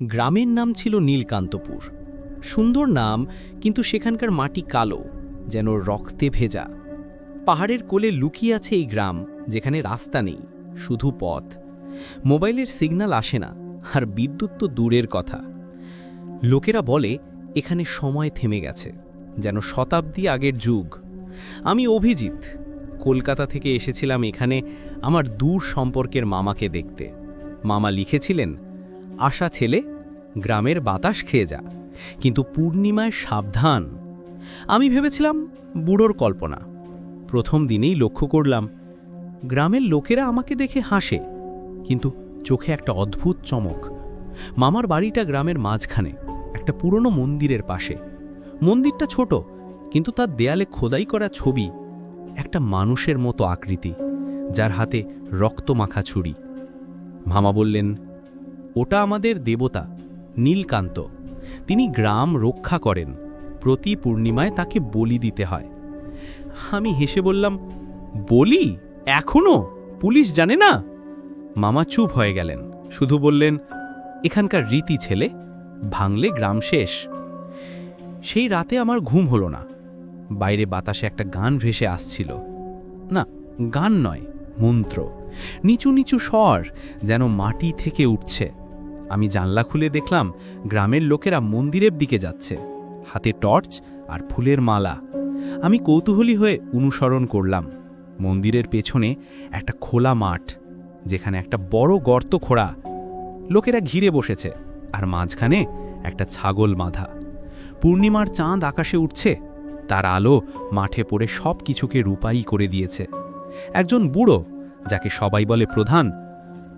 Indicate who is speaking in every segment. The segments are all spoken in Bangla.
Speaker 1: গ্রামের নাম ছিল নীলকান্তপুর। সুন্দর নাম, কিন্তু সেখানকার মাটি কালো, যেন রক্তে ভেজা। পাহাড়ের কোলে লুকিয়ে আছে এই গ্রাম, যেখানে রাস্তা নেই, শুধু পথ। মোবাইলের সিগন্যাল আসে না, আর বিদ্যুৎ তো দূরের কথা। লোকেরা বলে, এখানে সময় থেমে গেছে, যেন শতাব্দী আগের যুগ। আমি অভিজিৎ, কলকাতা থেকে এসেছিলাম এখানে আমার দূর সম্পর্কের মামাকে দেখতে। মামা লিখেছিলেন আশা ছেলে, গ্রামের বাতাস খেয়ে যা। কিন্তু পূর্ণিমায় সাবধান। আমি ভেবেছিলাম বুড়োর কল্পনা। প্রথম দিনেই লক্ষ্য করলাম, গ্রামের লোকেরা আমাকে দেখে হাসে, কিন্তু চোখে একটা অদ্ভুত চমক। মামার বাড়িটা গ্রামের মাঝখানে, একটা পুরনো মন্দিরের পাশে। মন্দিরটা ছোট, কিন্তু তার দেয়ালে খোদাই করা ছবি, একটা মানুষের মতো আকৃতি, যার হাতে রক্তমাখা ছুরি। মামা বললেন ওটা আমাদের দেবতা, নীলকান্ত। তিনি গ্রাম রক্ষা করেন, প্রতি পূর্ণিমায় তাকে বলি দিতে হয়। আমি হেসে বললাম, বলি? এখনও? পুলিশ জানে না? মামা চুপ হয়ে গেলেন, শুধু বললেন, এখানকার রীতি ছেলে, ভাঙলে গ্রাম শেষ। সেই রাতে আমার ঘুম হলো না। বাইরে বাতাসে একটা গান ভেসে আসছিল। না, গান নয়, মন্ত্র। নিচু নিচু স্বর যেন মাটি থেকে উঠছে। আমি জানলা খুলে দেখলাম গ্রামের লোকেরা মন্দিরের দিকে যাচ্ছে, হাতে টর্চ আর ফুলের মালা। আমি কৌতূহলী হয়ে অনুসরণ করলাম। মন্দিরের পেছনে একটা খোলা মাঠ, যেখানে একটা বড় গর্ত খোঁড়া। লোকেরা ঘিরে বসেছে আর মাঝখানে একটা ছাগল বাঁধা। পূর্ণিমার চাঁদ আকাশে উঠছে, তার আলো মাঠে পড়ে সব কিছুকে রূপায়ী করে দিয়েছে। একজন বুড়ো, যাকে সবাই বলে প্রধান,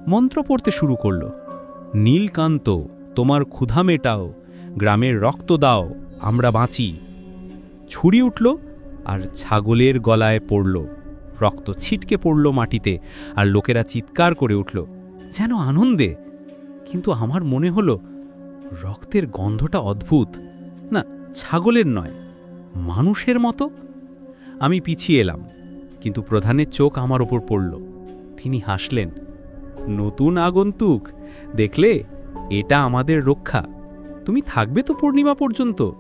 Speaker 1: মন্ত্র পড়তে শুরু করল। নীলকান্ত, তোমার ক্ষুধা মেটাও, গ্রামের রক্ত দাও, আমরা বাঁচি। ছুরি উঠল আর ছাগলের গলায় পড়ল। রক্ত ছিটকে পড়ল মাটিতে আর লোকেরা চিৎকার করে উঠল, যেন আনন্দে! কিন্তু আমার মনে হলো, রক্তের গন্ধটা অদ্ভুত। না, ছাগলের নয়, মানুষের মতো। আমি পিছিয়ে এলাম, কিন্তু প্রধানের চোখ আমার ওপর পড়ল। তিনি হাসলেন নতুন আগন্তুক। দেখলে, এটা আমাদের রক্ষা। তুমি থাকবে তো পূর্ণিমা পর্যন্ত।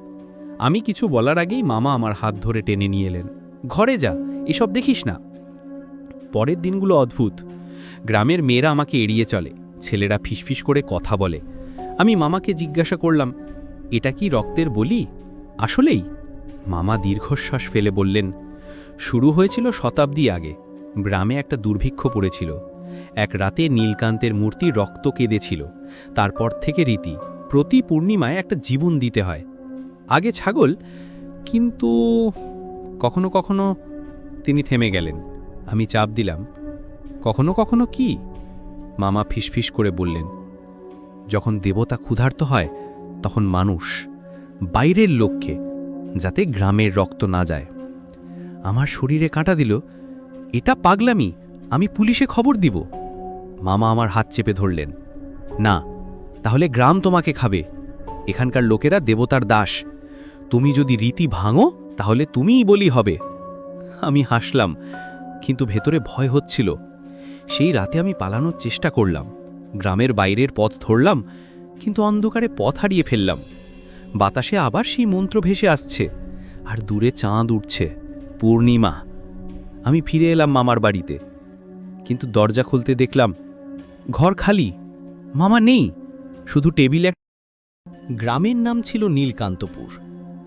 Speaker 1: আমি কিছু বলার আগেই মামা আমার হাত ধরে টেনে নিয়ে এলেন। ঘরে যা, এসব দেখিস না। পরের দিনগুলো অদ্ভুত। গ্রামের মেয়েরা আমাকে এড়িয়ে চলে। ছেলেরা ফিসফিস করে কথা বলে। আমি মামাকে জিজ্ঞাসা করলাম, এটা কি রক্তের বলি? আসলেই। মামা দীর্ঘশ্বাস ফেলে বললেন, শুরু হয়েছিল শতাব্দী আগে। গ্রামে একটা দুর্ভিক্ষ পড়েছিল। এক রাতে নীলকান্তের মূর্তি রক্ত কেঁদেছিল। তারপর থেকে রীতি, প্রতি পূর্ণিমায় একটা জীবন দিতে হয়। আগে ছাগল, কিন্তু কখনো কখনো তিনি থেমে গেলেন। আমি চাপ দিলাম, কখনো কখনো কি? মামা ফিসফিস করে বললেন, যখন দেবতা ক্ষুধার্ত হয়, তখন মানুষ, বাইরের লোককে, যাতে গ্রামের রক্ত না যায়। আমার শরীরে কাঁটা দিল, এটা পাগলামি আমি পুলিশে খবর দিব। মামা আমার হাত চেপে ধরলেন। না, তাহলে গ্রাম তোমাকে খাবে। এখানকার লোকেরা দেবতার দাস। তুমি যদি রীতি ভাঙো, তাহলে তুমিই বলি হবে। আমি হাসলাম, কিন্তু ভেতরে ভয় হচ্ছিল। সেই রাতে আমি পালানোর চেষ্টা করলাম। গ্রামের বাইরের পথ ধরলাম, কিন্তু অন্ধকারে পথ হারিয়ে ফেললাম। বাতাসে আবার সেই মন্ত্র ভেসে আসছে, আর দূরে চাঁদ উঠছে। পূর্ণিমা। আমি ফিরে এলাম মামার বাড়িতে। কিন্তু দরজা খুলতে দেখলাম ঘর খালি, মামা নেই, শুধু টেবিল এক গ্রামের নাম ছিল নীলকান্তপুর।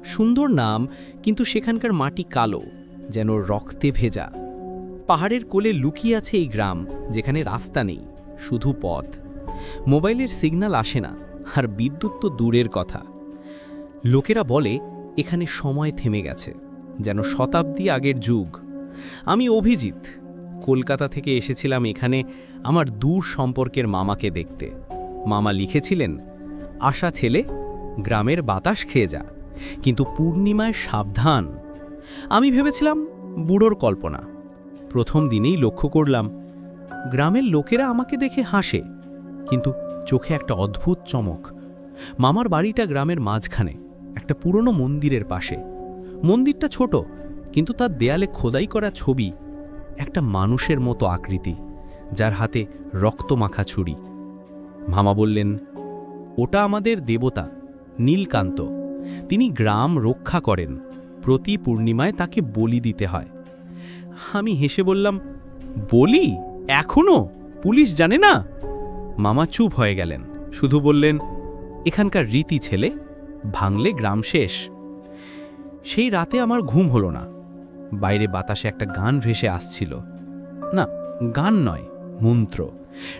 Speaker 1: সুন্দর নাম, কিন্তু সেখানকার মাটি কালো, যেন রক্তে ভেজা। পাহাড়ের কোলে লুকিয়ে আছে এই গ্রাম, যেখানে রাস্তা নেই, শুধু পথ। মোবাইলের সিগন্যাল আসে না, আর বিদ্যুৎ তো দূরের কথা। লোকেরা বলে, এখানে সময় থেমে গেছে, যেন শতাব্দী আগের যুগ। আমি অভিজিৎ কলকাতা থেকে এসেছিলাম এখানে আমার দূর সম্পর্কের মামাকে দেখতে। মামা লিখেছিলেন, আশা ছেলে, গ্রামের বাতাস খেয়ে যা, কিন্তু পূর্ণিমায় সাবধান। আমি ভেবেছিলাম, বুড়োর কল্পনা। প্রথম দিনেই লক্ষ্য করলাম, গ্রামের লোকেরা আমাকে দেখে হাসে, কিন্তু চোখে একটা অদ্ভুত চমক। মামার বাড়িটা গ্রামের মাঝখানে, একটা পুরনো মন্দিরের পাশে। মন্দিরটা ছোট, কিন্তু তার দেয়ালে খোদাই করা ছবি। একটা মানুষের মতো আকৃতি, যার হাতে রক্তমাখা ছুরি। মামা বললেন, ওটা আমাদের দেবতা, নীলকান্ত। তিনি গ্রাম রক্ষা করেন, প্রতি পূর্ণিমায় তাকে বলি দিতে হয়। আমি হেসে বললাম, বলি? এখনও? পুলিশ জানে না? মামা চুপ হয়ে গেলেন, শুধু বললেন, এখানকার রীতি ছেলে, ভাঙলে গ্রাম শেষ। সেই রাতে আমার ঘুম হলো না। বাইরে বাতাসে একটা গান ভেসে আসছিল। না, গান নয়, মন্ত্র।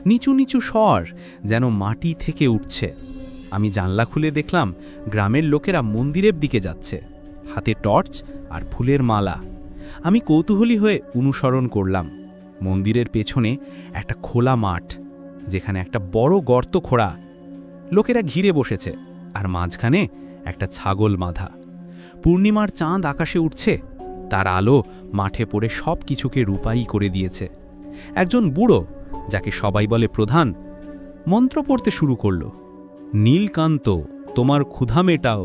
Speaker 1: নিচু নিচু স্বর যেন মাটি থেকে উঠছে। আমি জানলা খুলে দেখলাম গ্রামের লোকেরা মন্দিরের দিকে যাচ্ছে। হাতে টর্চ আর ফুলের মালা। আমি কৌতূহলী হয়ে অনুসরণ করলাম। মন্দিরের পেছনে একটা খোলা মাঠ, যেখানে একটা বড় গর্ত খোঁড়া। লোকেরা ঘিরে বসেছে, আর মাঝখানে একটা ছাগল বাঁধা। পূর্ণিমার চাঁদ আকাশে উঠছে তার আলো মাঠে পড়ে সব কিছুকে রূপায়ী করে দিয়েছে। একজন বুড়ো, যাকে সবাই বলে প্রধান, মন্ত্র পড়তে শুরু করল। নীলকান্ত, তোমার ক্ষুধা মেটাও,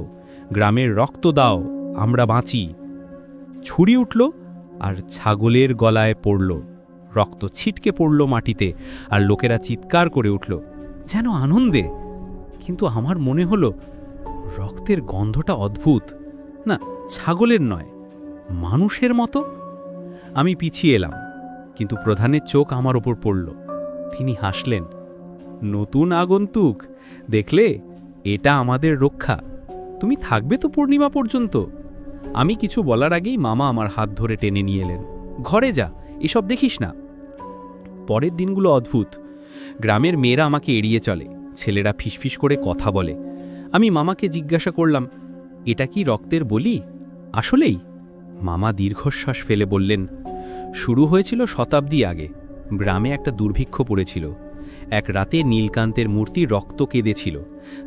Speaker 1: গ্রামের রক্ত দাও, আমরা বাঁচি। ছুরি উঠল আর ছাগলের গলায় পড়ল। রক্ত ছিটকে পড়ল মাটিতে আর লোকেরা চিৎকার করে উঠল, যেন আনন্দে! কিন্তু আমার মনে হলো, রক্তের গন্ধটা অদ্ভুত। না, ছাগলের নয় মানুষের মতো? আমি পিছিয়ে এলাম, কিন্তু প্রধানের চোখ আমার ওপর পড়ল। তিনি হাসলেন, নতুন আগন্তুক, দেখলে এটা আমাদের রক্ষা। তুমি থাকবে তো পূর্ণিমা পর্যন্ত। আমি কিছু বলার আগেই মামা আমার হাত ধরে টেনে নিয়ে এলেন, ঘরে যা, এসব দেখিস না। পরের দিনগুলো অদ্ভুত। গ্রামের মেয়েরা আমাকে এড়িয়ে চলে, ছেলেরা ফিসফিস করে কথা বলে। আমি মামাকে জিজ্ঞাসা করলাম, এটা কি রক্তের বলি? আসলেই? মামা দীর্ঘশ্বাস ফেলে বললেন, শুরু হয়েছিল শতাব্দী আগে। গ্রামে একটা দুর্ভিক্ষ পড়েছিল। এক রাতে নীলকান্তের মূর্তি রক্ত কেঁদেছিল।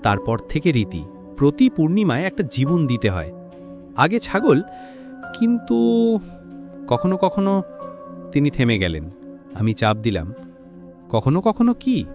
Speaker 1: তারপর থেকে রীতি, প্রতি পূর্ণিমায় একটা জীবন দিতে হয়। আগে ছাগল, কিন্তু কখনো কখনো তিনি থেমে গেলেন। আমি চাপ দিলাম, কখনো কখনো কি?